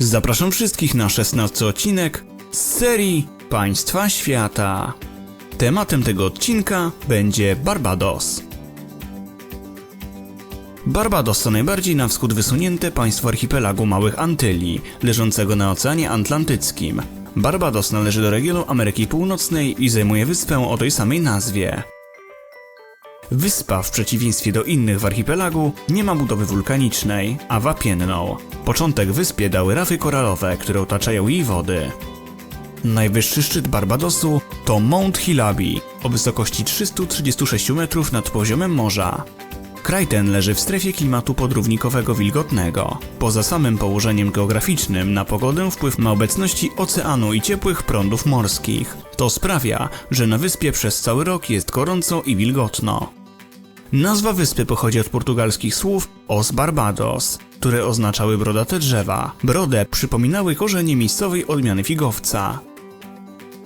Zapraszam wszystkich na 16 odcinek z serii Państwa Świata. Tematem tego odcinka będzie Barbados. Barbados to najbardziej na wschód wysunięte państwo archipelagu Małych Antyli, leżącego na Oceanie Atlantyckim. Barbados należy do regionu Ameryki Północnej i zajmuje wyspę o tej samej nazwie. Wyspa, w przeciwieństwie do innych w archipelagu, nie ma budowy wulkanicznej, a wapienną. Początek wyspie dały rafy koralowe, które otaczają jej wody. Najwyższy szczyt Barbadosu to Mount Hilabi o wysokości 336 metrów nad poziomem morza. Kraj ten leży w strefie klimatu podrównikowego wilgotnego. Poza samym położeniem geograficznym na pogodę wpływ ma obecności oceanu i ciepłych prądów morskich. To sprawia, że na wyspie przez cały rok jest gorąco i wilgotno. Nazwa wyspy pochodzi od portugalskich słów os barbados, które oznaczały brodate drzewa. Brode przypominały korzenie miejscowej odmiany figowca.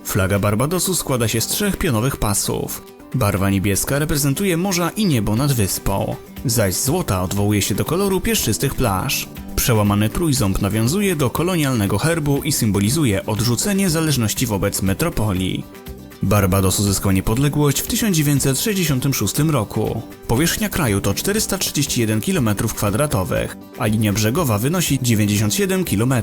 Flaga Barbadosu składa się z trzech pionowych pasów. Barwa niebieska reprezentuje morza i niebo nad wyspą, zaś złota odwołuje się do koloru pieszczystych plaż. Przełamany trójząb nawiązuje do kolonialnego herbu i symbolizuje odrzucenie zależności wobec metropolii. Barbados uzyskał niepodległość w 1966 roku. Powierzchnia kraju to 431 km2, a linia brzegowa wynosi 97 km.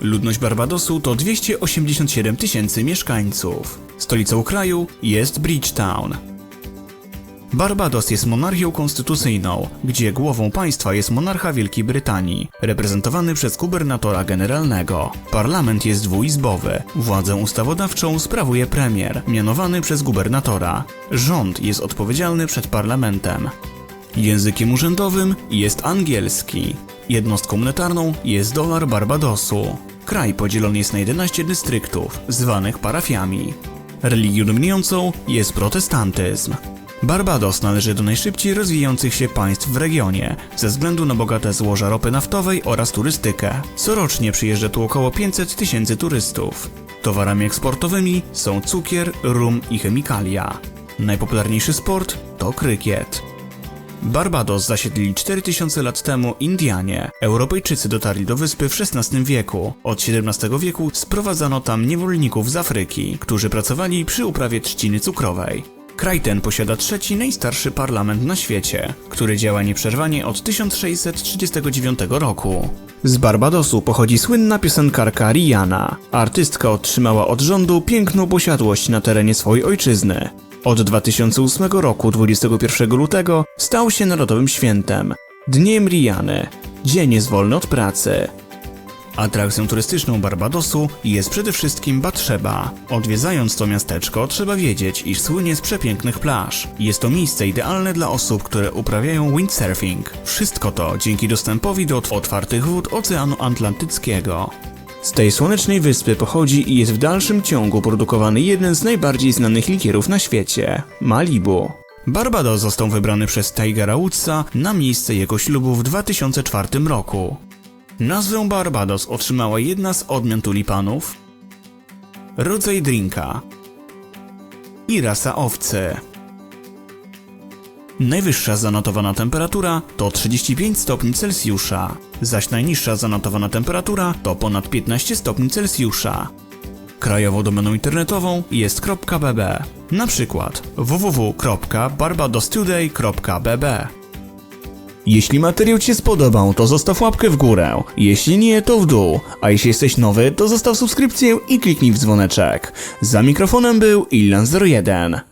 Ludność Barbadosu to 287 tysięcy mieszkańców. Stolicą kraju jest Bridgetown. Barbados jest monarchią konstytucyjną, gdzie głową państwa jest monarcha Wielkiej Brytanii, reprezentowany przez gubernatora generalnego. Parlament jest dwuizbowy. Władzę ustawodawczą sprawuje premier, mianowany przez gubernatora. Rząd jest odpowiedzialny przed parlamentem. Językiem urzędowym jest angielski. Jednostką monetarną jest dolar Barbadosu. Kraj podzielony jest na 11 dystryktów, zwanych parafiami. Religią dominującą jest protestantyzm. Barbados należy do najszybciej rozwijających się państw w regionie ze względu na bogate złoża ropy naftowej oraz turystykę. Corocznie przyjeżdża tu około 500 tysięcy turystów. Towarami eksportowymi są cukier, rum i chemikalia. Najpopularniejszy sport to krykiet. Barbados zasiedlili 4000 lat temu Indianie. Europejczycy dotarli do wyspy w XVI wieku. Od XVII wieku sprowadzano tam niewolników z Afryki, którzy pracowali przy uprawie trzciny cukrowej. Kraj ten posiada trzeci najstarszy parlament na świecie, który działa nieprzerwanie od 1639 roku. Z Barbadosu pochodzi słynna piosenkarka Rihanna. Artystka otrzymała od rządu piękną posiadłość na terenie swojej ojczyzny. Od 2008 roku 21 lutego stał się narodowym świętem. Dniem Riany. Dzień jest wolny od pracy. Atrakcją turystyczną Barbadosu jest przede wszystkim Batrzeba. Odwiedzając to miasteczko trzeba wiedzieć, iż słynie z przepięknych plaż. Jest to miejsce idealne dla osób, które uprawiają windsurfing. Wszystko to dzięki dostępowi do otwartych wód Oceanu Atlantyckiego. Z tej słonecznej wyspy pochodzi i jest w dalszym ciągu produkowany jeden z najbardziej znanych likierów na świecie Malibu. Barbados został wybrany przez Tigera Woodsa na miejsce jego ślubu w 2004 roku. Nazwę Barbados otrzymała jedna z odmian tulipanów, rodzaj drinka i rasa owcy. Najwyższa zanotowana temperatura to 35 stopni Celsjusza, zaś najniższa zanotowana temperatura to ponad 15 stopni Celsjusza. Krajową domeną internetową jest .bb, na przykład www.barbadostoday.bb. Jeśli materiał Ci się spodobał, to zostaw łapkę w górę. Jeśli nie, to w dół. A jeśli jesteś nowy, to zostaw subskrypcję i kliknij w dzwoneczek. Za mikrofonem był Illan01.